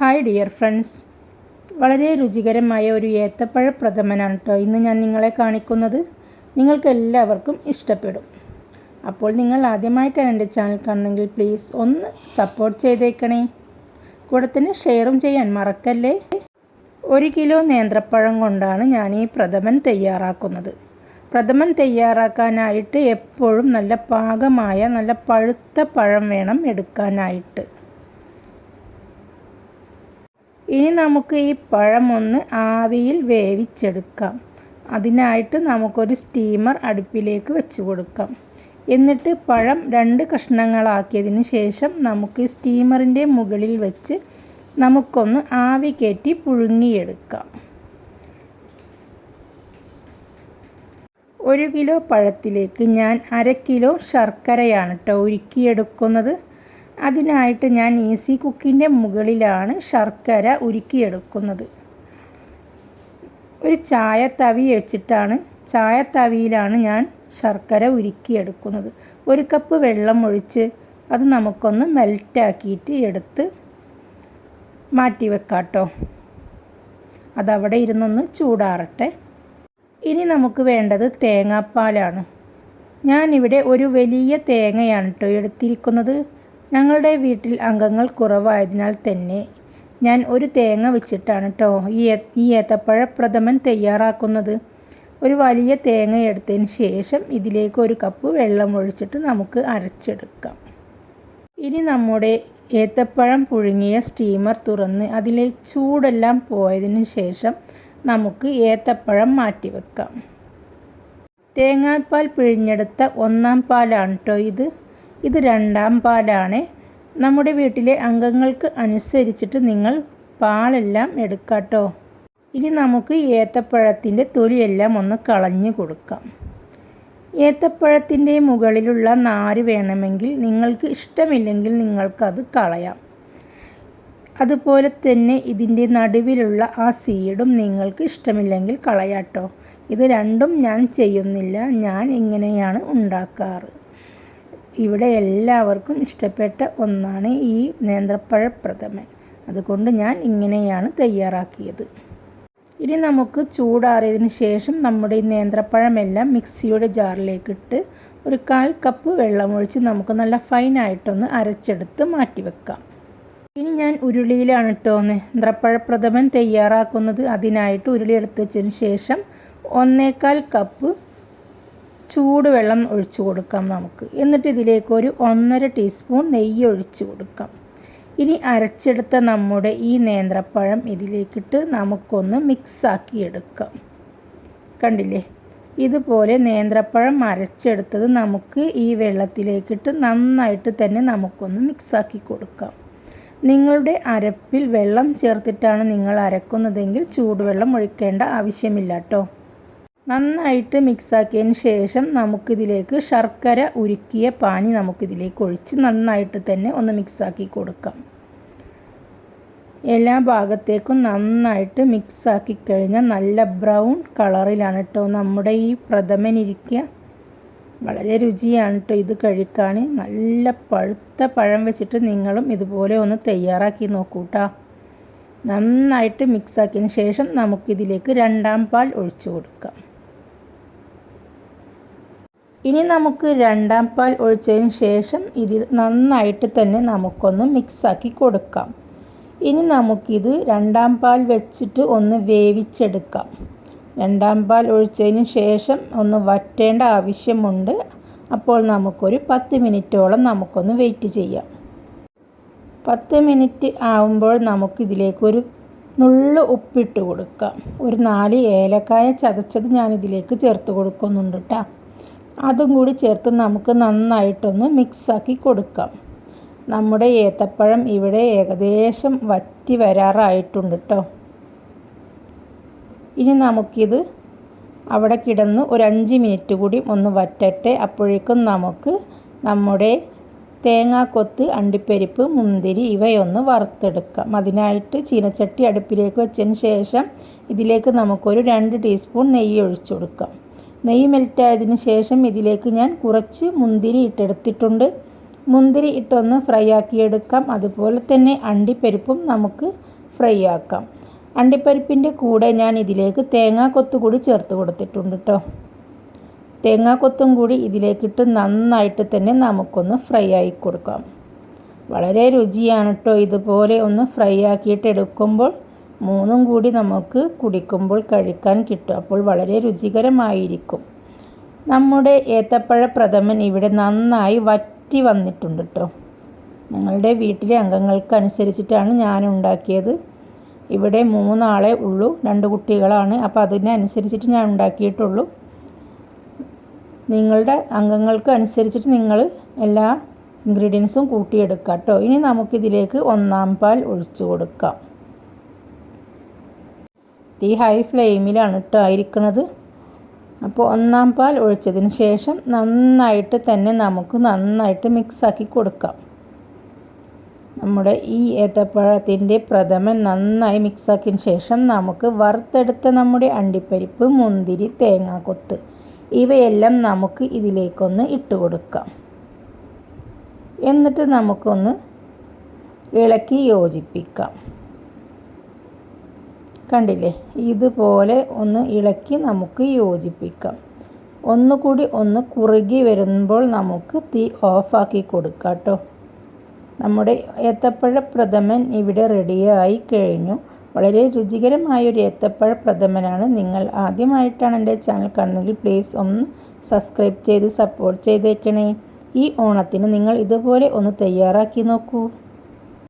Hi dear friends. വളരെ രുചികരമായ ഒരു ഏത്തപ്പഴ പ്രഥമനാണ് കേട്ടോ ഇന്ന് ഞാൻ നിങ്ങളെ കാണിക്കുന്നത്. നിങ്ങൾക്ക് എല്ലാവർക്കും ഇഷ്ടപ്പെടും. അപ്പോൾ നിങ്ങൾ ആദ്യമായിട്ടാണ് എന്റെ ചാനൽ കാണുന്നെങ്കിൽ പ്ലീസ് ഒന്ന് സപ്പോർട്ട് ചെയ്തേക്കണേ. കൂടെ തന്നെ ഷെയറും ചെയ്യാൻ മറക്കല്ലേ? ഒരു കിലോ നേന്ത്രപ്പഴം കൊണ്ടാണ് ഞാൻ ഈ പ്രഥമൻ തയ്യാറാക്കുന്നത്. പ്രഥമൻ തയ്യാറാക്കാനായിട്ട് എപ്പോഴും നല്ല പാകമായ നല്ല പഴുത്ത പഴം വേണം എടുക്കാനായിട്ട്. ഇനി നമുക്ക് ഈ പഴം ഒന്ന് ആവിയിൽ വേവിച്ചെടുക്കാം. അതിനായിട്ട് നമുക്കൊരു സ്റ്റീമർ അടുപ്പിലേക്ക് വെച്ച് കൊടുക്കാം. എന്നിട്ട് പഴം രണ്ട് കഷ്ണങ്ങളാക്കിയതിന് ശേഷം നമുക്ക് സ്റ്റീമറിന്റെ മുകളിൽ വെച്ച് നമുക്കൊന്ന് ആവി കയറ്റി പുഴുങ്ങിയെടുക്കാം. ഒരു കിലോ പഴത്തിലേക്ക് ഞാൻ അര കിലോ ശർക്കരയാണ് കേട്ടോ ഉരുക്കിയെടുക്കുന്നത്. അതിനായിട്ട് ഞാൻ ഈസി കുക്കിന്റെ മുകളിലാണ് ശർക്കര ഉരുക്കിയെടുക്കുന്നത്. ഒരു ചായ തവി വെച്ചിട്ടാണ് ചായ തവിയിലാണ് ഞാൻ ശർക്കര ഉരുക്കിയെടുക്കുന്നത്. ഒരു കപ്പ് വെള്ളം ഒഴിച്ച് അത് നമുക്കൊന്ന് മെൽറ്റാക്കിയിട്ട് എടുത്ത് മാറ്റി വെക്കാട്ടോ കേട്ടോ അതവിടെ ഇരുന്നൊന്ന് ചൂടാറട്ടെ. ഇനി നമുക്ക് വേണ്ടത് തേങ്ങാപ്പാലാണ്. ഞാനിവിടെ ഒരു വലിയ തേങ്ങയാണ് കേട്ടോ എടുത്തിരിക്കുന്നത്. ഞങ്ങളുടെ വീട്ടിൽ അംഗങ്ങൾ കുറവായതിനാൽ തന്നെ ഞാൻ ഒരു തേങ്ങ വെച്ചിട്ടാണ് കേട്ടോ ഈ ഈ ഏത്തപ്പഴ പ്രഥമൻ തയ്യാറാക്കുന്നത്. ഒരു വലിയ തേങ്ങ എടുത്തതിന് ശേഷം ഇതിലേക്ക് ഒരു കപ്പ് വെള്ളം ഒഴിച്ചിട്ട് നമുക്ക് അരച്ചെടുക്കാം. ഇനി നമ്മുടെ ഏത്തപ്പഴം പുഴുങ്ങിയ സ്റ്റീമർ തുറന്ന് അതിലെ ചൂടെല്ലാം പോയതിന് ശേഷം നമുക്ക് ഏത്തപ്പഴം മാറ്റിവെക്കാം തേങ്ങാപ്പാൽ പിഴിഞ്ഞെടുത്ത ഒന്നാം പാലാണ് കേട്ടോ ഇത്. ഇത് രണ്ടാം പാലാണ്. നമ്മുടെ വീട്ടിലെ അംഗങ്ങൾക്ക് അനുസരിച്ചിട്ട് നിങ്ങൾ പാലെല്ലാം എടുക്കാട്ടോ. ഇനി നമുക്ക് ഏത്തപ്പഴത്തിന്റെ തൊലിയെല്ലാം ഒന്ന് കളഞ്ഞു കൊടുക്കാം. ഏത്തപ്പഴത്തിന്റെ മുകളിലുള്ള നാര് വേണമെങ്കിൽ നിങ്ങൾക്ക് ഇഷ്ടമില്ലെങ്കിൽ നിങ്ങൾക്കത് കളയാം. അതുപോലെ തന്നെ ഇതിന്റെ നടുവിലുള്ള ആ സീഡും നിങ്ങൾക്ക് ഇഷ്ടമില്ലെങ്കിൽ കളയാട്ടോ. ഇത് രണ്ടും ഞാൻ ചെയ്യുന്നില്ല. ഞാൻ ഇങ്ങനെയാണ് ഉണ്ടാക്കാറ്. ഇവിടെ എല്ലാവർക്കും ഇഷ്ടപ്പെട്ട ഒന്നാണ് ഈ നേന്ത്രപ്പഴ പ്രഥമൻ. അതുകൊണ്ട് ഞാൻ ഇങ്ങനെയാണ് തയ്യാറാക്കിയത്. ഇനി നമുക്ക് ചൂടാറിയതിന് ശേഷം നമ്മുടെ ഈ നേന്ത്രപ്പഴമെല്ലാം മിക്സിയുടെ ജാറിലേക്കിട്ട് ഒരു കാൽ കപ്പ് വെള്ളമൊഴിച്ച് നമുക്ക് നല്ല ഫൈനായിട്ടൊന്ന് അരച്ചെടുത്ത് മാറ്റി വെക്കാം ഇനി ഞാൻ ഉരുളിയിലാണ് കേട്ടോ നേന്ത്രപ്പഴപ്രഥമൻ തയ്യാറാക്കുന്നത്. അതിനായിട്ട് ഉരുളി എടുത്ത് വെച്ചതിന് ശേഷം ഒന്നേകാൽ കപ്പ് ചൂടുവെള്ളം ഒഴിച്ചു കൊടുക്കാം നമുക്ക്. എന്നിട്ട് ഇതിലേക്ക് ഒരു ഒന്നര ടീസ്പൂൺ നെയ്യ് ഒഴിച്ചു കൊടുക്കാം. ഇനി അരച്ചെടുത്ത നമ്മുടെ ഈ നേന്ത്രപ്പഴം ഇതിലേക്കിട്ട് നമുക്കൊന്ന് മിക്സാക്കി എടുക്കാം. കണ്ടില്ലേ? ഇതുപോലെ നേന്ത്രപ്പഴം അരച്ചെടുത്തത് നമുക്ക് ഈ വെള്ളത്തിലേക്കിട്ട് നന്നായിട്ട് തന്നെ നമുക്കൊന്ന് മിക്സാക്കി കൊടുക്കാം. നിങ്ങളുടെ അരപ്പിൽ വെള്ളം ചേർത്തിട്ടാണ് നിങ്ങൾ അരക്കുന്നതെങ്കിൽ ചൂടുവെള്ളം ഒഴിക്കേണ്ട ആവശ്യമില്ല കേട്ടോ. നന്നായിട്ട് മിക്സാക്കിയതിന് ശേഷം നമുക്കിതിലേക്ക് ശർക്കര ഉരുക്കിയ പാനി നമുക്കിതിലേക്ക് ഒഴിച്ച് നന്നായിട്ട് തന്നെ ഒന്ന് മിക്സാക്കി കൊടുക്കാം. എല്ലാ ഭാഗത്തേക്കും നന്നായിട്ട് മിക്സാക്കി കഴിഞ്ഞാൽ നല്ല ബ്രൗൺ കളറിലാണ് കേട്ടോ നമ്മുടെ ഈ പ്രഥമനിരിക്കുക വളരെ രുചിയാണ് കേട്ടോ ഇത് കഴിക്കാൻ. നല്ല പഴുത്ത പഴം വെച്ചിട്ട് നിങ്ങളും ഇതുപോലെ ഒന്ന് തയ്യാറാക്കി നോക്കൂ കേട്ടോ നന്നായിട്ട് മിക്സാക്കിയതിന് ശേഷം നമുക്കിതിലേക്ക് രണ്ടാം പാൽ ഒഴിച്ചു കൊടുക്കാം. ഇനി നമുക്ക് രണ്ടാം പാൽ ഒഴിച്ചതിന് ശേഷം ഇത് നന്നായിട്ട് തന്നെ നമുക്കൊന്ന് മിക്സാക്കി കൊടുക്കാം. ഇനി നമുക്കിത് രണ്ടാം പാൽ വെച്ചിട്ട് ഒന്ന് വേവിച്ചെടുക്കാം. രണ്ടാം പാൽ ഒഴിച്ചതിന് ശേഷം ഒന്ന് വറ്റേണ്ട ആവശ്യമുണ്ട്. അപ്പോൾ നമുക്കൊരു പത്ത് മിനിറ്റോളം നമുക്കൊന്ന് വെയിറ്റ് ചെയ്യാം. പത്ത് മിനിറ്റ് ആവുമ്പോൾ നമുക്കിതിലേക്കൊരു നുള്ളു ഉപ്പിട്ട് കൊടുക്കാം. ഒരു നാല് ഏലക്കായ ചതച്ചത് ഞാനിതിലേക്ക് ചേർത്ത് കൊടുക്കുന്നുണ്ട് കേട്ടോ അതും കൂടി ചേർത്ത് നമുക്ക് നന്നായിട്ടൊന്ന് മിക്സാക്കി കൊടുക്കാം. നമ്മുടെ ഏത്തപ്പഴം ഇവിടെ ഏകദേശം വറ്റി വരാറായിട്ടുണ്ട് കേട്ടോ ഇനി നമുക്കിത് അവിടെ കിടന്ന് ഒരു അഞ്ച് മിനിറ്റ് കൂടി ഒന്ന് വറ്റട്ടെ. അപ്പോഴേക്കും നമുക്ക് നമ്മുടെ തേങ്ങാക്കൊത്ത് അണ്ടിപ്പരിപ്പ് മുന്തിരി ഇവയൊന്ന് വറുത്തെടുക്കാം. അതിനായിട്ട് ചീനച്ചട്ടി അടുപ്പിലേക്ക് വെച്ചതിന് ശേഷം ഇതിലേക്ക് നമുക്കൊരു രണ്ട് ടീസ്പൂൺ നെയ്യ് ഒഴിച്ചു കൊടുക്കാം. നെയ്യ് മെൽറ്റായതിനു ശേഷം ഇതിലേക്ക് ഞാൻ കുറച്ച് മുന്തിരി ഇട്ടെടുത്തിട്ടുണ്ട്. മുന്തിരി ഇട്ടൊന്ന് ഫ്രൈ ആക്കിയെടുക്കാം. അതുപോലെ തന്നെ അണ്ടിപ്പരിപ്പും നമുക്ക് ഫ്രൈ ആക്കാം. അണ്ടിപ്പരിപ്പിന്റെ കൂടെ ഞാൻ ഇതിലേക്ക് തേങ്ങാക്കൊത്ത് കൂടി ചേർത്ത് കൊടുത്തിട്ടുണ്ട് കേട്ടോ തേങ്ങാക്കൊത്തും കൂടി ഇതിലേക്കിട്ട് നന്നായിട്ട് തന്നെ നമുക്കൊന്ന് ഫ്രൈ ആയി കൊടുക്കാം. വളരെ രുചിയാണ് കേട്ടോ ഇതുപോലെ ഒന്ന് ഫ്രൈ ആക്കിയിട്ട് എടുക്കുമ്പോൾ. മൂന്നും കൂടി നമുക്ക് കുടിക്കുമ്പോൾ കഴിക്കാൻ കിട്ടും. അപ്പോൾ വളരെ രുചികരമായിരിക്കും. നമ്മുടെ ഏത്തപ്പഴ പ്രഥമൻ ഇവിടെ നന്നായി വറ്റി വന്നിട്ടുണ്ട് കേട്ടോ ഞങ്ങളുടെ വീട്ടിലെ അംഗങ്ങൾക്ക് അനുസരിച്ചിട്ടാണ് ഞാൻ ഉണ്ടാക്കിയത് ഇവിടെ മൂന്നാളെ ഉള്ളൂ രണ്ട് കുട്ടികളാണ്. അപ്പോൾ അതിനനുസരിച്ചിട്ട് ഞാൻ ഉണ്ടാക്കിയിട്ടുള്ളൂ. നിങ്ങളുടെ അംഗങ്ങൾക്ക് അനുസരിച്ചിട്ട് നിങ്ങൾ എല്ലാ ഇൻഗ്രീഡിയൻസും കൂട്ടിയെടുക്കാം കേട്ടോ ഇനി നമുക്കിതിലേക്ക് ഒന്നാം പാൽ ഒഴിച്ചു കൊടുക്കാം. തീ ഹൈ ഫ്ലെയിമിലാണ് കേട്ടോ അപ്പോൾ ഒന്നാം പാൽ ഒഴിച്ചതിന് ശേഷം നന്നായിട്ട് തന്നെ നമുക്ക് നന്നായിട്ട് മിക്സാക്കി കൊടുക്കാം. നമ്മുടെ ഈ ഏത്തപ്പഴത്തിന്റെ പ്രഥമൻ നന്നായി മിക്സാക്കിയതിന് ശേഷം നമുക്ക് വറുത്തെടുത്ത നമ്മുടെ അണ്ടിപ്പരിപ്പ് മുന്തിരി തേങ്ങാക്കൊത്ത് ഇവയെല്ലാം നമുക്ക് ഇതിലേക്കൊന്ന് ഇട്ട് കൊടുക്കാം. എന്നിട്ട് നമുക്കൊന്ന് ഇളക്കി യോജിപ്പിക്കാം. കണ്ടില്ലേ? ഇതുപോലെ ഒന്ന് ഇളക്കി നമുക്ക് യോജിപ്പിക്കാം. ഒന്നുകൂടി ഒന്ന് കുറുകി വരുമ്പോൾ നമുക്ക് തീ ഓഫാക്കി കൊടുക്കാം കേട്ടോ. നമ്മുടെ ഏത്തപ്പഴ പ്രഥമൻ ഇവിടെ റെഡിയായി കഴിഞ്ഞു. വളരെ രുചികരമായ ഒരു ഏത്തപ്പഴ പ്രഥമനാണ്. നിങ്ങൾ ആദ്യമായിട്ടാണ് എന്റെ ചാനൽ കാണുന്നതെങ്കിൽ പ്ലീസ് ഒന്ന് സബ്സ്ക്രൈബ് ചെയ്ത് സപ്പോർട്ട് ചെയ്തേക്കണേ. ഈ ഓണത്തിന് നിങ്ങൾ ഇതുപോലെ ഒന്ന് തയ്യാറാക്കി നോക്കൂ.